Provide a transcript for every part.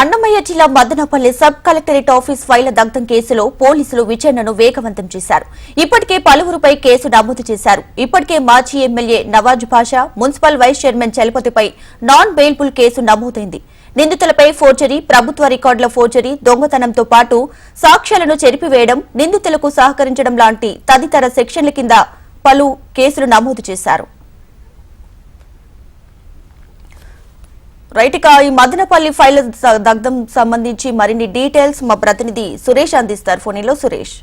అన్నమయ్య జిల్లా Madanapalle sub collectorate office ఫైళ్ళ దగ్ధం కేసులో పోలీసులు విచారణను వేగవంతం చేశారు. ఇప్పటికే పలువురుపై కేసు నమోదు చేశారు. ఇప్పటికే మాజీ MLA Nawaz Bhasha municipal vice chairman చలపతిపై non bailable case నమోదైంది. నిందితులపై ఫోర్జరీ ప్రభుత్వ రికార్డుల ఫోర్జరీ దొంగతనంతో పాటు సాక్ష్యాలను చెరిపివేయడం నిందితులకు సహకరించడం లాంటి తదితర సెక్షన్ల కింద పలు కేసులు నమోదు చేశారు. రైట్ ఇక ఈ మదనపల్లి ఫైల్ దగ్ధం సంబంధించి మరిన్ని డీటెయిల్స్ మా ప్రతినిధి సురేష్ అందిస్తారు. ఫోన్లో సురేష్.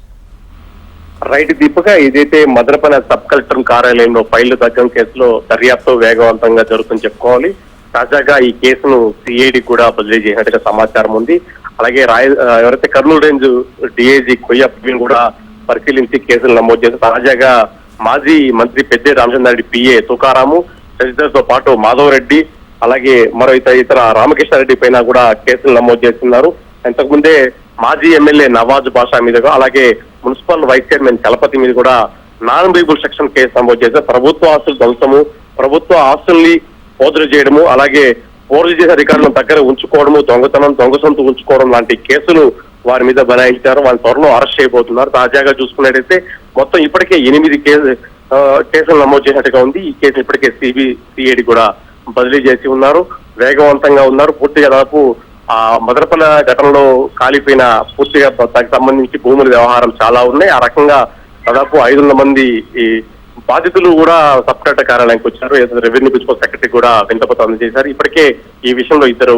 రైట్ దీపిక ఇదైతే మదనపల్లి సబ్ కలెక్టర్ కార్యాలయంలో ఫైల్ దగ్గం కేసులో దర్యాప్తు వేగవంతంగా జరుగుతుందని చెప్పుకోవాలి. తాజాగా ఈ కేసును సిఐడి కూడా బదిలీ చేసినట్టుగా సమాచారం ఉంది. అలాగే రాయ ఎవరైతే కర్నూలు రేంజ్ డిఐజీ కొయ్య ప్రవీణ్ కూడా పరిశీలించి కేసులు నమోదు చేసి తాజాగా మాజీ మంత్రి పెద్దే రామచంద్రారెడ్డి పిఏ తుకారాము తదితరులతో పాటు మాధవ్ రెడ్డి అలాగే మరో ఇతర ఇతర రామకృష్ణారెడ్డి పైన కూడా కేసులు నమోదు చేస్తున్నారు. ఇంతకుముందే మాజీ ఎమ్మెల్యే నవాజ్ బాషా మీద అలాగే మున్సిపల్ వైస్ చైర్మన్ చలపతి మీద కూడా నాన్ బీబుల్ సెక్షన్ కేసు నమోదు చేశారు. ప్రభుత్వ ఆస్తులు ధ్వంసము ప్రభుత్వ ఆస్తుల్ని పోదులు చేయడము అలాగే పోర్లు చేసే అధికారులను దగ్గర ఉంచుకోవడము దొంగతనం దొంగ ఉంచుకోవడం లాంటి కేసులు వారి మీద బనాయించారు. వారి త్వరలో అరెస్ట్ చేయబోతున్నారు. తాజాగా చూసుకున్నట్టయితే మొత్తం ఇప్పటికే ఎనిమిది కేసు కేసులు నమోదు చేసినట్టుగా ఉంది. ఈ కేసు ఇప్పటికే సిబి సిఐడి కూడా బదిలీ చేసి ఉన్నారు వేగవంతంగా ఉన్నారు. పూర్తిగా దాదాపు ఆ మదరపల ఘటనలో కాలిపోయిన పూర్తిగా దానికి సంబంధించి భూముల వ్యవహారం చాలా ఉన్నాయి. ఆ రకంగా దాదాపు ఐదు వందల మంది ఈ బాధితులు కూడా సబ్ కలెక్టర్ కార్యాలయానికి వచ్చారు. రెవెన్యూ ప్రిన్సిపల్ సెక్రటరీ కూడా వింతపత్రం అందజేశారు. ఇప్పటికే ఈ విషయంలో ఇద్దరు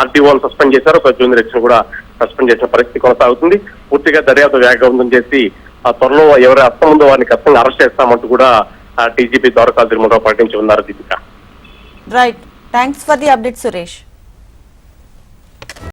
ఆర్టీఓను సస్పెండ్ చేశారు. ఒక జూనియర్ ఎక్స్ కూడా సస్పెండ్ చేసిన పరిస్థితి కొనసాగుతుంది. పూర్తిగా దర్యాప్తు వేగవంతం చేసి ఆ త్వరలో ఎవరి అర్థం ఉందో వారిని ఖచ్చితంగా అరెస్ట్ చేస్తామంటూ కూడా డీజీపీ ద్వారకా తిరుమల ప్రకటించి ఉన్నారు Deepika. Right. Thanks for the update, Suresh.